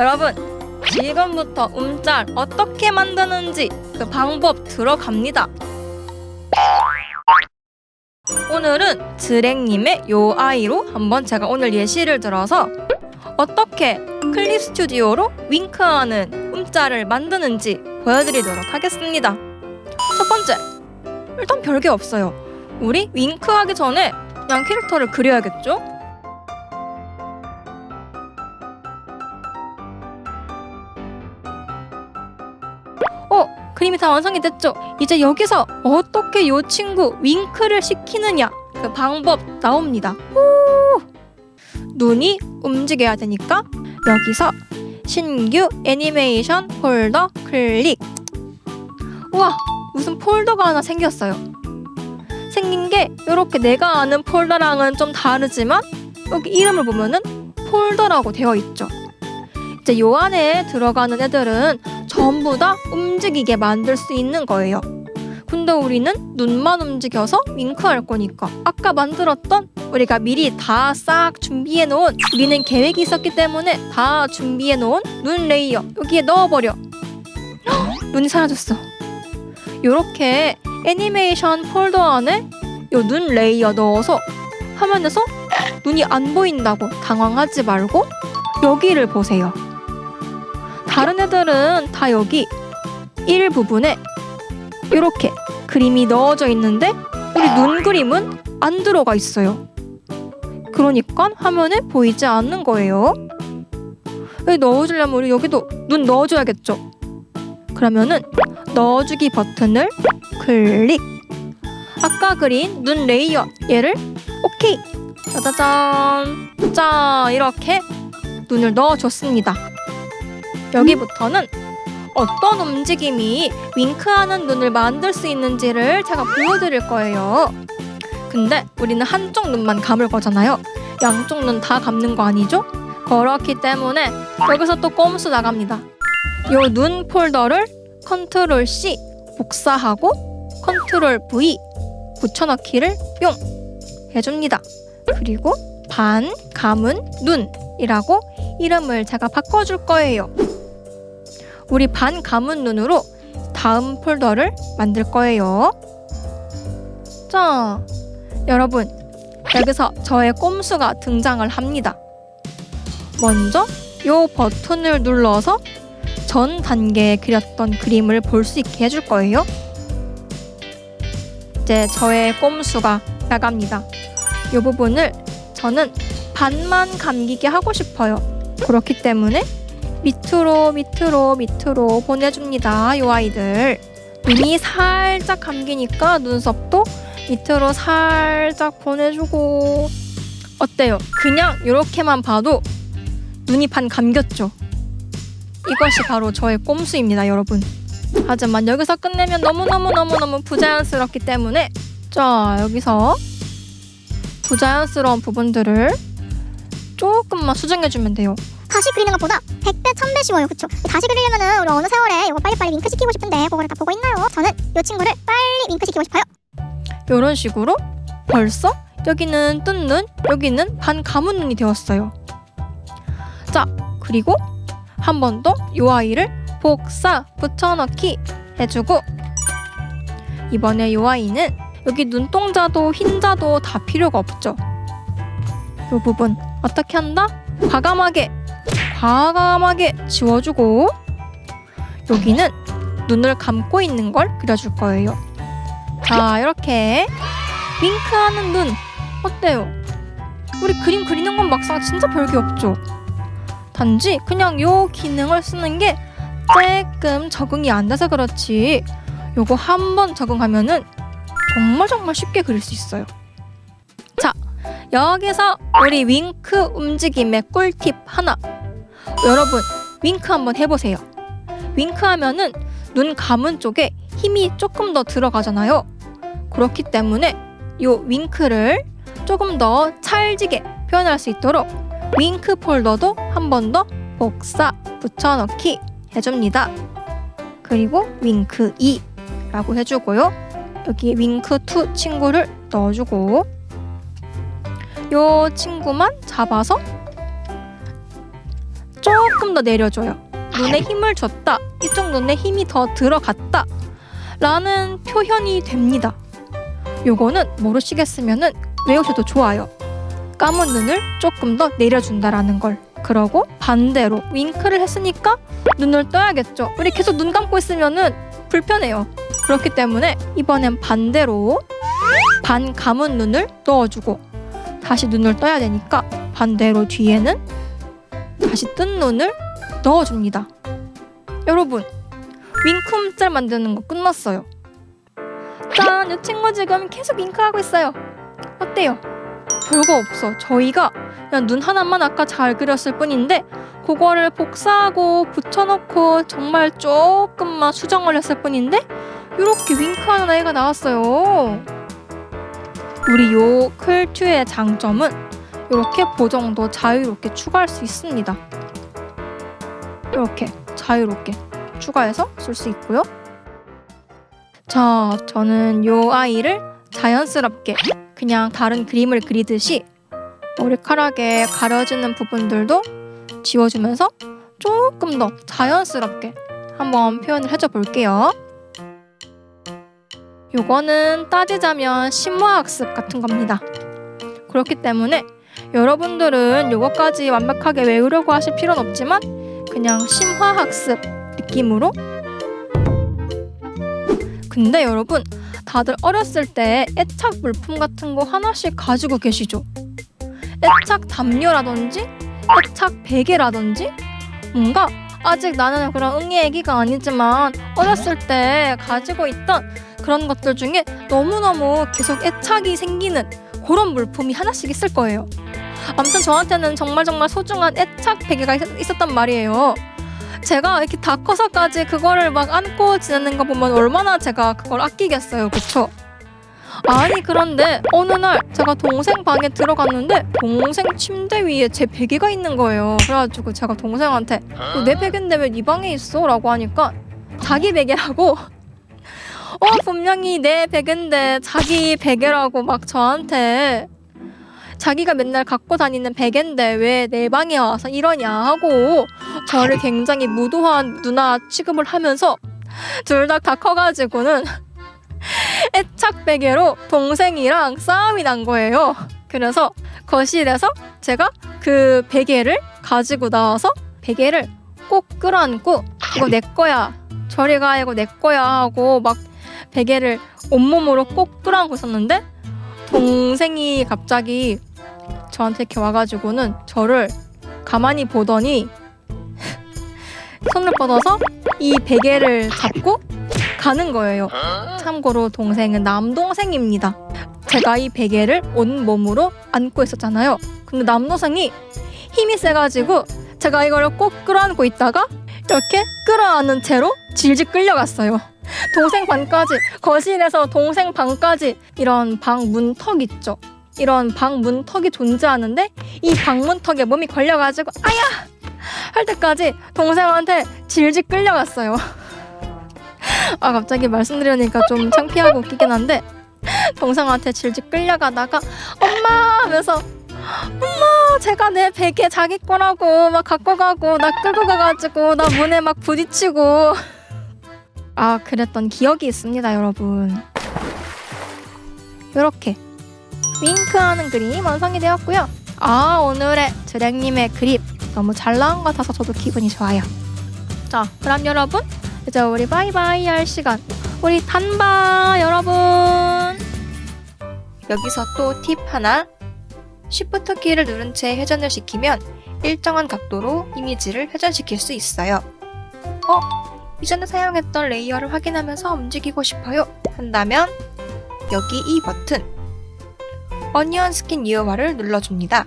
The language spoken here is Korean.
여러분, 지금부터 움짤 어떻게 만드는지 그 방법 들어갑니다. 오늘은 드랭님의 요 아이로 한번 제가 오늘 예시를 들어서 어떻게 클립 스튜디오로 윙크하는 움짤을 만드는지 보여드리도록 하겠습니다. 첫 번째, 일단 별게 없어요. 우리 윙크하기 전에 그냥 캐릭터를 그려야겠죠? 그림이 다 완성이 됐죠? 이제 여기서 어떻게 요 친구 윙크를 시키느냐 그 방법 나옵니다. 후! 눈이 움직여야 되니까 여기서 신규 애니메이션 폴더 클릭. 우와, 무슨 폴더가 하나 생겼어요. 생긴 게 이렇게 내가 아는 폴더랑은 좀 다르지만 여기 이름을 보면은 폴더라고 되어 있죠. 이제 요 안에 들어가는 애들은 전부 다 움직이게 만들 수 있는 거예요. 근데 우리는 눈만 움직여서 윙크할 거니까 아까 만들었던 우리가 미리 다 싹 준비해 놓은 우리는 계획이 있었기 때문에 다 준비해 놓은 눈 레이어 여기에 넣어버려. 헉, 눈이 사라졌어. 요렇게 애니메이션 폴더 안에 요 눈 레이어 넣어서 화면에서 눈이 안 보인다고 당황하지 말고 여기를 보세요. 다른 애들은 다 여기 일 부분에 이렇게 그림이 넣어져 있는데 우리 눈 그림은 안 들어가 있어요. 그러니까 화면에 보이지 않는 거예요. 여기 넣어주려면 우리 여기도 눈 넣어줘야겠죠. 그러면은 넣어주기 버튼을 클릭. 아까 그린 눈 레이어 얘를 오케이. 짜자잔. 자 이렇게 눈을 넣어줬습니다. 여기부터는 어떤 움직임이 윙크하는 눈을 만들 수 있는지를 제가 보여드릴 거예요. 근데 우리는 한쪽 눈만 감을 거잖아요. 양쪽 눈 다 감는 거 아니죠? 그렇기 때문에 여기서 또 꼼수 나갑니다. 요 눈 폴더를 컨트롤 C 복사하고 컨트롤 V 붙여넣기를 뿅 해줍니다. 그리고 반 감은 눈이라고 이름을 제가 바꿔줄 거예요. 우리 반 감은 눈으로 다음 폴더를 만들 거예요. 자, 여러분, 여기서 저의 꼼수가 등장을 합니다. 먼저 요 버튼을 눌러서 전 단계에 그렸던 그림을 볼 수 있게 해줄 거예요. 이제 저의 꼼수가 나갑니다. 요 부분을 저는 반만 감기게 하고 싶어요. 그렇기 때문에 밑으로 밑으로 밑으로 보내줍니다. 요 아이들 눈이 살짝 감기니까 눈썹도 밑으로 살짝 보내주고 어때요? 그냥 이렇게만 봐도 눈이 반 감겼죠? 이것이 바로 저의 꼼수입니다, 여러분. 하지만 여기서 끝내면 너무너무너무너무 부자연스럽기 때문에 자, 여기서 부자연스러운 부분들을 조금만 수정해주면 돼요. 다시 그리는 것보다 100배, 1000배 쉬워요. 그쵸? 다시 그리려면은 우리 어느 세월에 이거 빨리빨리 윙크 시키고 싶은데 그거를 다 보고 있나요? 저는 이 친구를 빨리 윙크 시키고 싶어요. 이런 식으로 벌써 여기는 뜬 눈, 여기는 반 감은 눈이 되었어요. 자, 그리고 한 번 더 이 아이를 복사 붙여넣기 해주고 이번에 이 아이는 여기 눈동자도 흰자도 다 필요가 없죠. 이 부분 어떻게 한다? 과감하게 과감하게 지워주고 여기는 눈을 감고 있는 걸 그려줄 거예요. 자, 이렇게 윙크하는 눈 어때요? 우리 그림 그리는 건 막상 진짜 별게 없죠. 단지 그냥 요 기능을 쓰는 게 조금 적응이 안 돼서 그렇지. 요거 한 번 적응하면은 정말 정말 쉽게 그릴 수 있어요. 자, 여기서 우리 윙크 움직임의 꿀팁 하나. 여러분, 윙크 한번 해보세요. 윙크하면은 눈 감은 쪽에 힘이 조금 더 들어가잖아요. 그렇기 때문에 요 윙크를 조금 더 찰지게 표현할 수 있도록 윙크 폴더도 한 번 더 복사 붙여넣기 해줍니다. 그리고 윙크 2라고 해주고요. 여기 윙크 2 친구를 넣어주고 요 친구만 잡아서 조금 더 내려줘요. 눈에 힘을 줬다. 이쪽 눈에 힘이 더 들어갔다. 라는 표현이 됩니다. 요거는 모르시겠으면은 외우셔도 좋아요. 감은 눈을 조금 더 내려준다라는 걸. 그러고 반대로 윙크를 했으니까 눈을 떠야겠죠. 우리 계속 눈 감고 있으면은 불편해요. 그렇기 때문에 이번엔 반대로 반 감은 눈을 넣어주고 다시 눈을 떠야 되니까 반대로 뒤에는 다시 뜬 눈을 넣어줍니다. 여러분 윙크 문자를 만드는 거 끝났어요. 짠! 이 친구 지금 계속 윙크하고 있어요. 어때요? 별거 없어. 저희가 그냥 눈 하나만 아까 잘 그렸을 뿐인데 그거를 복사하고 붙여놓고 정말 조금만 수정을 했을 뿐인데 이렇게 윙크하는 아이가 나왔어요. 우리 요 클튜의 장점은 이렇게 보정도 자유롭게 추가할 수 있습니다. 이렇게 자유롭게 추가해서 쓸 수 있고요. 자, 저는 요 아이를 자연스럽게 그냥 다른 그림을 그리듯이 머리카락에 가려지는 부분들도 지워주면서 조금 더 자연스럽게 한번 표현을 해줘 볼게요. 요거는 따지자면 심화학습 같은 겁니다. 그렇기 때문에 여러분들은 요거까지 완벽하게 외우려고 하실 필요는 없지만 그냥 심화학습 느낌으로 근데 여러분 다들 어렸을 때 애착 물품 같은 거 하나씩 가지고 계시죠? 애착 담요라든지 애착 베개라든지 뭔가 아직 나는 그런 응애 애기가 아니지만 어렸을 때 가지고 있던 그런 것들 중에 너무너무 계속 애착이 생기는 그런 물품이 하나씩 있을 거예요. 아무튼 저한테는 정말 정말 소중한 애착 베개가 있- 있었단 말이에요. 제가 이렇게 다 커서까지 그거를 막 안고 지내는 거 보면 얼마나 제가 그걸 아끼겠어요. 그쵸? 아니 그런데 어느 날 제가 동생 방에 들어갔는데 동생 침대 위에 제 베개가 있는 거예요. 그래가지고 제가 동생한테 "너 내 베개인데 왜 네 방에 있어? 라고 하니까 자기 베개라고 어 분명히 내 베개인데 자기 베개라고 막 저한테 자기가 맨날 갖고 다니는 베개인데 왜 내 방에 와서 이러냐 하고 저를 굉장히 무도한 누나 취급을 하면서 둘 다 다 커가지고는 애착 베개로 동생이랑 싸움이 난 거예요. 그래서 거실에서 제가 그 베개를 가지고 나와서 베개를 꼭 끌어안고 이거 내 거야. 저리 가 이거 내 거야 하고 막 베개를 온몸으로 꼭 끌어안고 있었는데 동생이 갑자기 저한테 이렇게 와가지고는 저를 가만히 보더니 손을 뻗어서 이 베개를 잡고 가는 거예요. 참고로 동생은 남동생입니다. 제가 이 베개를 온 몸으로 안고 있었잖아요. 근데 남동생이 힘이 세가지고 제가 이거를 꼭 끌어안고 있다가 이렇게 끌어안은 채로 질질 끌려갔어요. 동생 방까지 거실에서 동생 방까지 이런 방 문턱 있죠. 이런 방 문턱이 존재하는데 이 방문턱에 몸이 걸려가지고 아야! 할 때까지 동생한테 질질 끌려갔어요. 아 갑자기 말씀드리니까 좀 창피하고 웃기긴 한데 동생한테 질질 끌려가다가 엄마! 하면서 엄마! 제가 내 베개 자기 거라고 막 갖고 가고 나 끌고 가가지고 나 문에 막 부딪히고. 아 그랬던 기억이 있습니다 여러분. 이렇게 윙크하는 그림 완성이 되었고요. 아 오늘의 드랭님의 그림 너무 잘 나온 것 같아서 저도 기분이 좋아요. 자 그럼 여러분 이제 우리 바이바이 할 시간. 우리 단바 여러분! 여기서 또 팁 하나. Shift 키를 누른 채 회전을 시키면 일정한 각도로 이미지를 회전시킬 수 있어요. 어? 이전에 사용했던 레이어를 확인하면서 움직이고 싶어요. 한다면 여기 이 버튼 어니언 스킨 이어화를 눌러줍니다